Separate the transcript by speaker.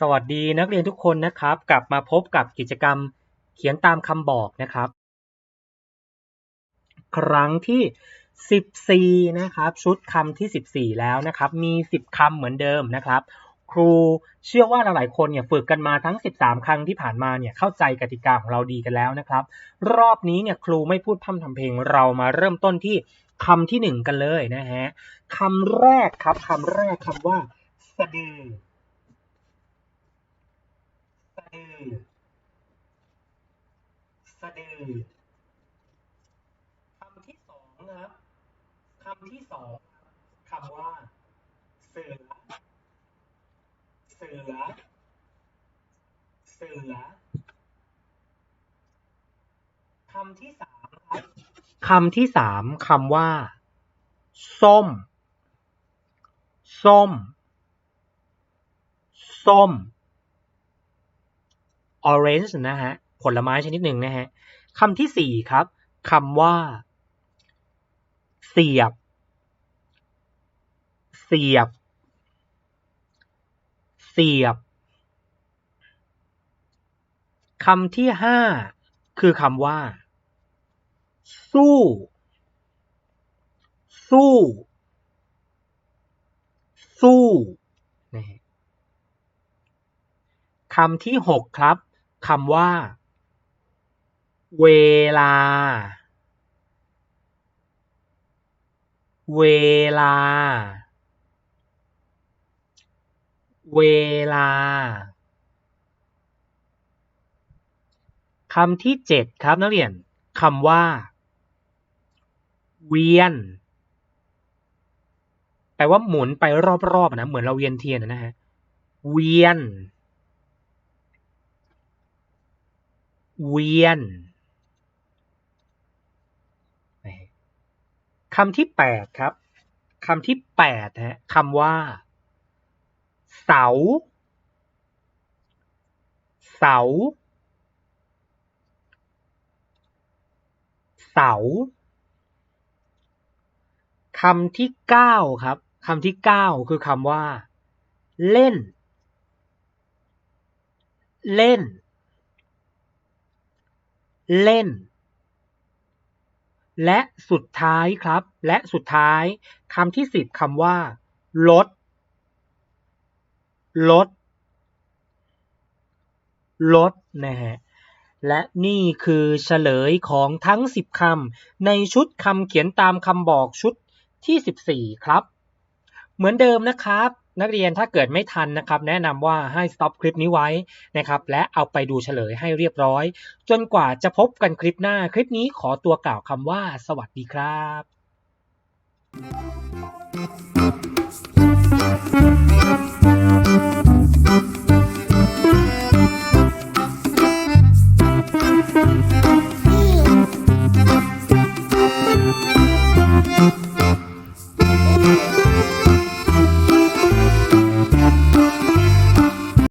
Speaker 1: สวัสดีนักเรียนทุกคนนะครับ กลับมาพบกับกิจกรรมเขียนตามคำบอกนะครับ ครั้งที่ 14 นะครับ ชุดคำที่ 14 แล้วนะครับ มี 10คำเหมือนเดิมนะครับ ครูเชื่อว่าหลายๆคนเนี่ยฝึกกันมาทั้ง 13 ครั้งที่ผ่านมาเนี่ยเข้าใจกติกาของเราดีกันแล้วนะครับ รอบนี้เนี่ยครูไม่พูดพร่ำทำเพลงเรามาเริ่มต้นที่คำที่หนึ่งกันเลยนะฮะคำแรกครับคำแรกคำว่าสะดือ ดือ สะดือคำที่สองนะครับคำที่สองคำว่า เสือ เสือ เสือคำที่สามครับคำที่สามคำว่า ส้ม ส้ม ส้ม orange นะฮะ ผลไม้ชนิดหนึ่งนะฮะคำที่สี่ครับคำว่า เสียบ เสียบ เสียบคำที่ห้าคือคำว่า สู้ สู้ สู้นะคำที่หกครับ คำว่า เวลา เวลา เวลาคำที่เจ็ดครับนักเรียนคำว่า เวียน แปลว่าหมุนไปรอบๆนะเหมือนเราเวียนเทียนนะฮะ เวียน เวียนคำที่แปดครับคำที่แปดฮะคำว่า เสา เสา เสาคำที่เก้าครับคำที่เก้าคือคำว่า เล่น เล่น เล่น และสุดท้ายครับ และสุดท้ายคำที่สิบคำว่า ลด ลด ลดนะฮะและนี่คือเฉลยของทั้ง 10 คำในชุดคำเขียนตามคำบอกชุดที่ 14 ครับ เหมือนเดิมนะครับ นักเรียนถ้าเกิดไม่ทันนะครับ แนะนำว่าให้สต็อปคลิปนี้ไว้นะครับ และเอาไปดูเฉลยให้เรียบร้อย จนกว่าจะพบกันคลิปหน้าคลิปนี้ขอตัวกล่าวคำว่า สวัสดีครับ
Speaker 2: Thank you.